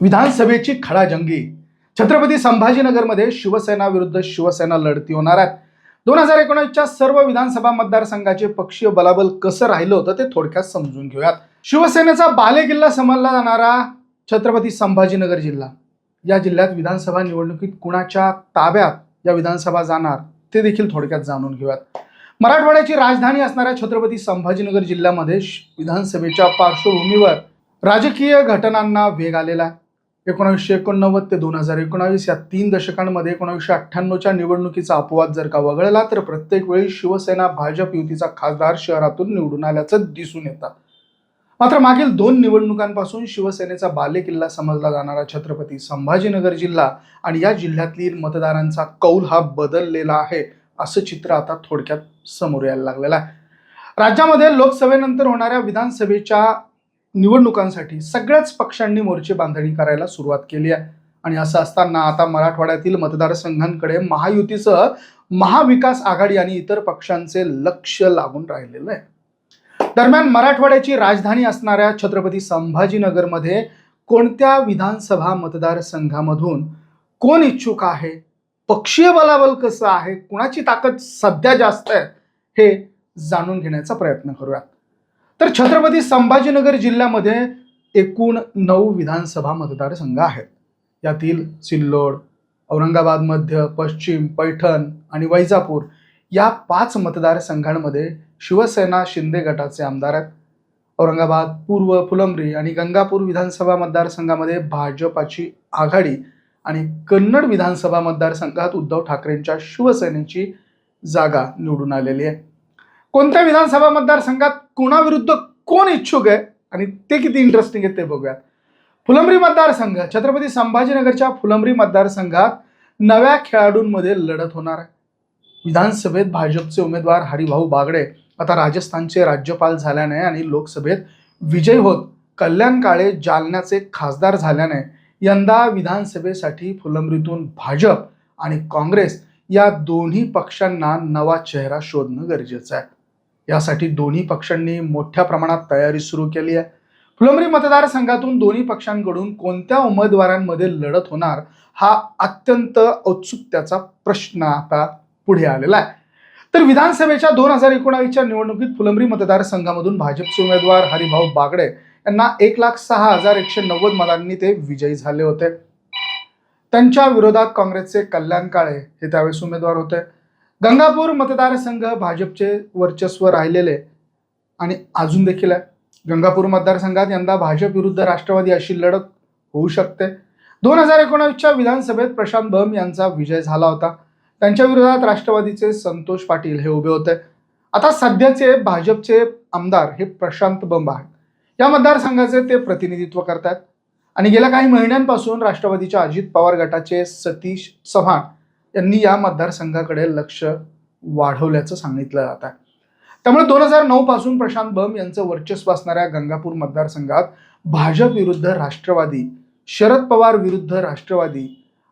विधानसभेची खडाजंगी. छत्रपती संभाजीनगरमध्ये शिवसेना विरुद्ध शिवसेना लढती होणार आहेत दोन हजार एकोणीसच्या सर्व विधानसभा मतदारसंघाचे पक्षीय बलाबल कसं राहिलं होतं ते थोडक्यात समजून घेऊयात. शिवसेनेचा बालेकिल्ला समजला जाणारा छत्रपती संभाजीनगर जिल्हा. या जिल्ह्यात विधानसभा निवडणुकीत कुणाच्या ताब्यात या विधानसभा जाणार ते देखील थोडक्यात जाणून घेऊयात. मराठवाड्याची राजधानी असणाऱ्या छत्रपती संभाजीनगर जिल्ह्यामध्ये विधानसभेच्या पार्श्वभूमीवर राजकीय घटनांना वेग आलेला आहे. एकोणावीसशे एकोणनव्वद ते दोन हजार एकोणावीस या तीन दशकांमध्ये एकोणावीसशे अठ्ठ्याण्णवच्या निवडणुकीचा अपवाद जर का वगळला तर प्रत्येक वेळी शिवसेना भाजप युतीचा खासदार शहरातून निवडून आल्याचं दिसून येतं. मात्र मागील दोन निवडणुकांपासून शिवसेनेचा बालेकिल्ला समजला जाणारा छत्रपती संभाजीनगर जिल्हा आणि या जिल्ह्यातील मतदारांचा कौल हा बदललेला आहे असं चित्र आता थोडक्यात समोर यायला लागलेलं आहे. राज्यामध्ये लोकसभेनंतर होणाऱ्या विधानसभेच्या निवडणुकांसाठी सगळ्याच पक्षांनी मोर्चे बांधणी करायला सुरुवात केली आहे. आणि असं असताना आता मराठवाड्यातील मतदारसंघांकडे महायुतीसह महाविकास आघाडी आणि इतर पक्षांचे लक्ष लागून राहिलेलं आहे. दरम्यान मराठवाड्याची राजधानी असणाऱ्या छत्रपती संभाजीनगरमध्ये कोणत्या विधानसभा मतदारसंघामधून कोण इच्छुक आहे पक्षीय बलाबल कसं आहे कुणाची ताकद सध्या जास्त आहे हे जाणून घेण्याचा प्रयत्न करूयात. तर छत्रपती संभाजीनगर जिल्ह्यामध्ये एकूण नऊ विधानसभा मतदारसंघ आहेत. यातील सिल्लोड औरंगाबाद मध्य पश्चिम पैठण आणि वैजापूर या पाच मतदारसंघांमध्ये शिवसेना शिंदे गटाचे आमदार आहेत. औरंगाबाद पूर्व फुलंब्री आणि गंगापूर विधानसभा मतदारसंघामध्ये भाजपाची आघाडी आणि कन्नड विधानसभा मतदारसंघात उद्धव ठाकरेंच्या शिवसेनेची जागा निवडून आलेली आहे. कोणत्या विधानसभा मतदारसंघात कोणाविरुद्ध कोण इच्छुक आहे? आणि ते किती इंटरेस्टिंग आहे ते बघूयात. फुलंब्री मतदारसंघ छत्रपती संभाजीनगरच्या फुलंब्री मतदारसंघात नव्या खेळाडूंमध्ये लढत होणार आहे. विधानसभेत भाजपचे उमेदवार हरिभाऊ बागडे आता राजस्थानचे राज्यपाल झाल्याने आणि लोकसभेत विजय होत कल्याण काळे जालन्याचे खासदार झाल्याने यंदा विधानसभेसाठी फुलंब्रीतून भाजप आणि काँग्रेस या दोन्ही पक्षांना नवा चेहरा शोधणं गरजेचं आहे. यासाठी दोन्ही पक्षांनी मोठ्या प्रमाणात तयारी सुरू केली आहे. फुलंब्री मतदारसंघातून दोन्ही पक्षांकडून कोणत्या उमेदवारांमध्ये लढत होणार हा अत्यंत औत्सुक्याचा प्रश्न आता पुढे आलेला आहे. तर विधानसभेच्या दोन हजार एकोणावीसच्या निवडणुकीत फुलंब्री मतदारसंघामधून भाजपचे उमेदवार हरिभाऊ बागडे यांना एक लाख सहा हजार एकशे नव्वद मतांनी ते विजयी झाले होते. त्यांच्या विरोधात काँग्रेसचे कल्याण काळे हे त्यावेळेस उमेदवार होते. गंगापूर मतदारसंघ भाजपचे वर्चस्व राहिलेले आणि अजून देखील आहे. गंगापूर मतदारसंघात यंदा भाजप विरुद्ध राष्ट्रवादी अशी लढत होऊ शकते. दोन हजार एकोणावीसच्या विधानसभेत प्रशांत बम यांचा विजय झाला होता. त्यांच्या विरोधात राष्ट्रवादीचे संतोष पाटील हे उभे होते. आता सध्याचे भाजपचे आमदार हे प्रशांत बंब आहेत. या मतदारसंघाचे ते प्रतिनिधित्व करतात आणि गेल्या काही महिन्यांपासून राष्ट्रवादीच्या अजित पवार गटाचे सतीश चव्हाण यांनी या मतदारसंघाकडे लक्ष वाढवल्याचं सांगितलं जात आहे. त्यामुळे दोन हजार नऊ पासून प्रशांत बम यांचं वर्चस्व असणाऱ्या गंगापूर मतदारसंघात भाजप विरुद्ध राष्ट्रवादी शरद पवार विरुद्ध राष्ट्रवादी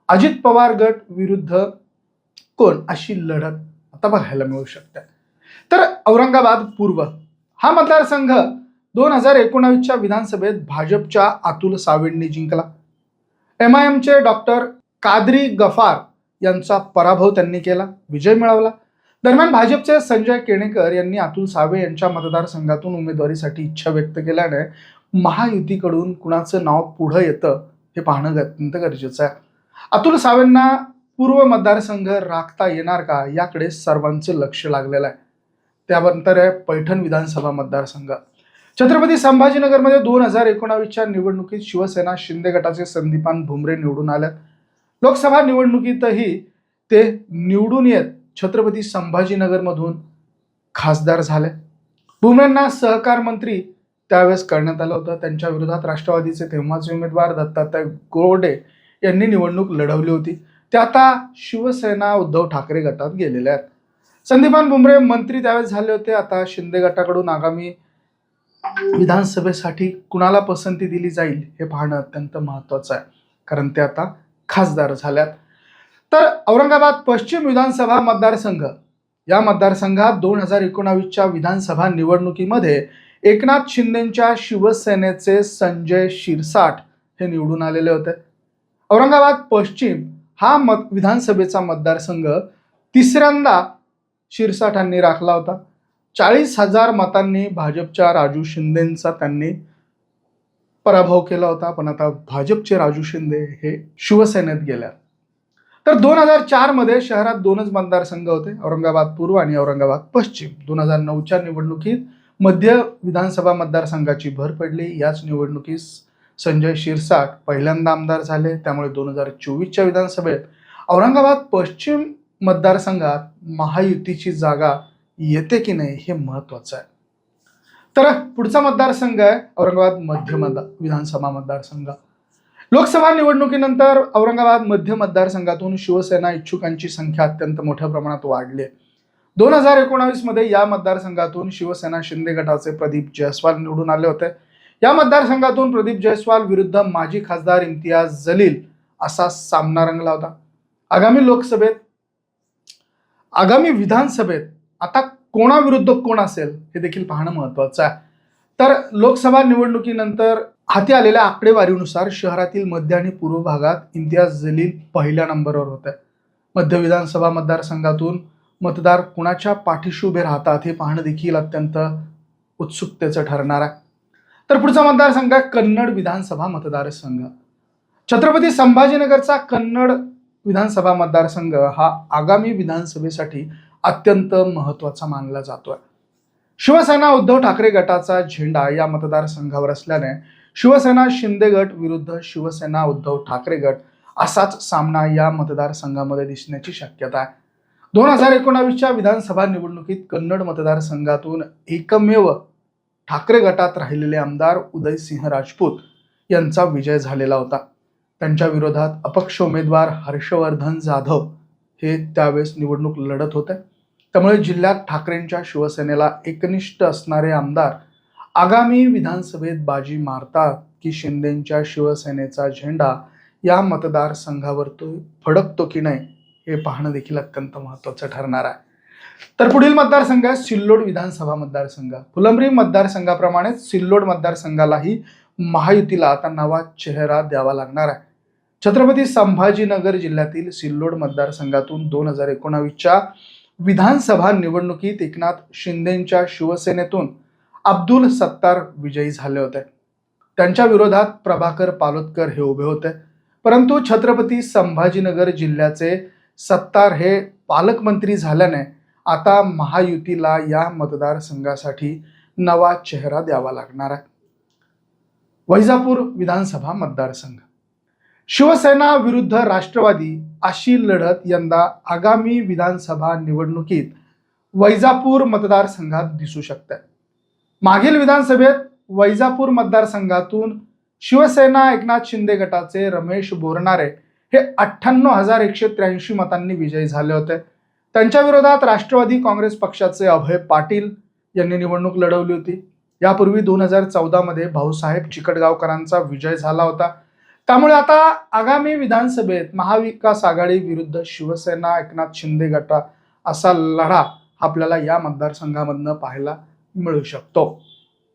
अजित पवार गट विरुद्ध कोण अशी लढत आता बघायला मिळू शकते. तर औरंगाबाद पूर्व हा मतदारसंघ दोन हजार एकोणावीसच्या विधानसभेत भाजपच्या अतुल सावेंनी जिंकला. एम आय एमचे डॉक्टर कादरी गफार यांचा पराभव त्यांनी केला विजय मिळवला. दरम्यान भाजपचे संजय केणेकर यांनी अतुल सावे यांच्या मतदारसंघातून उमेदवारीसाठी इच्छा व्यक्त केल्याने महायुतीकडून कुणाचं नाव पुढं येतं हे पाहणं अत्यंत गरजेचं आहे. अतुल सावेंना पूर्व मतदारसंघ राखता येणार का याकडे सर्वांचं लक्ष लागलेलं आहे. त्यानंतर आहे पैठण विधानसभा मतदारसंघ. छत्रपती संभाजीनगरमध्ये दोन हजार एकोणावीसच्या निवडणुकीत शिवसेना शिंदे गटाचे संदीपान भुमरे निवडून आल्यात. लोकसभा निवडणुकीतही ते निवडून येत छत्रपती संभाजीनगरमधून खासदार झाले. भुमरेंना सहकार मंत्री त्यावेळेस करण्यात आलं होतं. त्यांच्या विरोधात राष्ट्रवादीचे तेव्हाचे उमेदवार दत्तात्रय गोरडे यांनी निवडणूक लढवली होती. ते आता शिवसेना उद्धव ठाकरे गटात गेलेले आहेत. संदीपान बुमरे मंत्री त्यावेळेस झाले होते. आता शिंदे गटाकडून आगामी विधानसभेसाठी कुणाला पसंती दिली जाईल हे पाहणं अत्यंत महत्त्वाचं आहे. कारण ते आता खासदार झाल्यात. तर औरंगाबाद पश्चिम विधानसभा मतदारसंघ या मतदारसंघात दोन हजार एकोणावीसच्या विधानसभा निवडणुकीमध्ये एकनाथ शिंदेच्या शिवसेनेचे संजय शिरसाट हे निवडून आलेले होते. औरंगाबाद पश्चिम हा मत विधानसभेचा मतदारसंघ तिसऱ्यांदा शिरसाठांनी राखला होता. चाळीस हजार मतांनी भाजपच्या राजू शिंदेंचा त्यांनी पराभव केला होता. पण आता भाजपचे राजू शिंदे हे शिवसेनेत गेल्या. तर दोन हजार चारमध्ये शहरात दोनच मतदारसंघ होते. औरंगाबाद पूर्व आणि औरंगाबाद पश्चिम. दोन हजार नऊच्या निवडणुकीत मध्य विधानसभा मतदारसंघाची भर पडली. याच निवडणुकीस संजय शिरसाट पहिल्यांदा आमदार झाले. त्यामुळे दोन हजार चोवीसच्या विधानसभेत औरंगाबाद पश्चिम मतदारसंघात महायुतीची जागा येते की नाही हे महत्वाचं आहे. तर पुढचा मतदारसंघ आहे औरंगाबाद मध्य मतदार विधानसभा मतदारसंघ. लोकसभा निवडणुकीनंतर औरंगाबाद मध्य मतदारसंघातून शिवसेना इच्छुकांची संख्या अत्यंत मोठ्या प्रमाणात वाढली आहे. दोन हजार एकोणावीसमध्ये या मतदारसंघातून शिवसेना शिंदे गटाचे प्रदीप जयस्वाल निवडून आले होते. या मतदारसंघातून प्रदीप जयस्वाल विरुद्ध माजी खासदार इम्तियाज जलील असा सामना रंगला होता. आगामी लोकसभेत आगामी विधानसभेत आता कोणाविरुद्ध कोण असेल हे देखील पाहणं महत्वाचं आहे. तर लोकसभा निवडणुकीनंतर हाती आलेल्या आकडेवारीनुसार शहरातील मध्य आणि पूर्व भागात इम्तियाज जलील पहिल्या नंबरवर होते. मध्य विधानसभा मतदारसंघातून मतदार कुणाच्या पाठीशी उभे राहतात हे पाहणं देखील अत्यंत उत्सुकतेचं ठरणार आहे. तर पुढचा मतदारसंघ आहे कन्नड विधानसभा मतदारसंघ. छत्रपती संभाजीनगरचा कन्नड विधानसभा मतदारसंघ हा आगामी विधानसभेसाठी अत्यंत महत्त्वाचा मानला जातोय. शिवसेना उद्धव ठाकरे गटाचा झेंडा या मतदारसंघावर असल्याने शिवसेना शिंदे गट विरुद्ध शिवसेना उद्धव ठाकरे गट असाच सामना या मतदारसंघामध्ये दिसण्याची शक्यता आहे. दोन हजार एकोणावीसच्या विधानसभा निवडणुकीत कन्नड मतदारसंघातून एकमेव ठाकरे गटात राहिलेले आमदार उदयसिंह राजपूत यांचा विजय झालेला होता. त्यांच्या विरोधात अपक्ष उमेदवार हर्षवर्धन जाधव हे त्यावेळेस निवडणूक लढत होते. त्यामुळे जिल्ह्यात ठाकरेंच्या शिवसेनेला एकनिष्ठ असणारे आमदार आगामी विधानसभेत बाजी मारतात की शिंदेंच्या शिवसेनेचा झेंडा या मतदारसंघावर तो फडकतो की नाही हे पाहणं देखील अत्यंत महत्त्वाचं ठरणार आहे. तर पुढील मतदारसंघ आहे सिल्लोड विधानसभा मतदारसंघ. फुलंब्री मतदारसंघाप्रमाणेच सिल्लोड मतदारसंघालाही महायुतीला आता नवा चेहरा द्यावा लागणार आहे. छत्रपती संभाजीनगर जिल्ह्यातील सिल्लोड मतदारसंघातून दोन हजार एकोणावीसच्या विधानसभा निवडणुकीत एकनाथ शिंदेंच्या शिवसेनेतून अब्दुल सत्तार विजयी झाले होते. त्यांच्या विरोधात प्रभाकर पालोदकर हे उभे होते. परंतु छत्रपती संभाजीनगर जिल्ह्याचे सत्तार हे पालकमंत्री झाल्याने आता महायुतीला या मतदारसंघासाठी नवा चेहरा द्यावा लागणार आहे. वैजापूर विधानसभा मतदारसंघ. शिवसेना विरुद्ध राष्ट्रवादी अशी लढत यंदा आगामी विधानसभा निवडणुकीत वैजापूर मतदारसंघात दिसू शकते. मागील विधानसभेत वैजापूर मतदारसंघातून शिवसेना एकनाथ शिंदे गटाचे रमेश बोरणारे हे अठ्ठ्याण्णव हजार एकशे त्र्याऐंशी मतांनी विजयी झाले होते. त्यांच्या विरोधात राष्ट्रवादी काँग्रेस पक्षाचे अभय पाटील यांनी निवडणूक लढवली होती. यापूर्वी दोन हजार चौदामध्ये भाऊसाहेब चिकटगावकरांचा विजय झाला होता. त्यामुळे आता आगामी विधानसभेत महाविकास आघाडी विरुद्ध शिवसेना एकनाथ शिंदे गटा असा लढा आपल्याला या मतदारसंघामधनं पाहायला मिळू शकतो.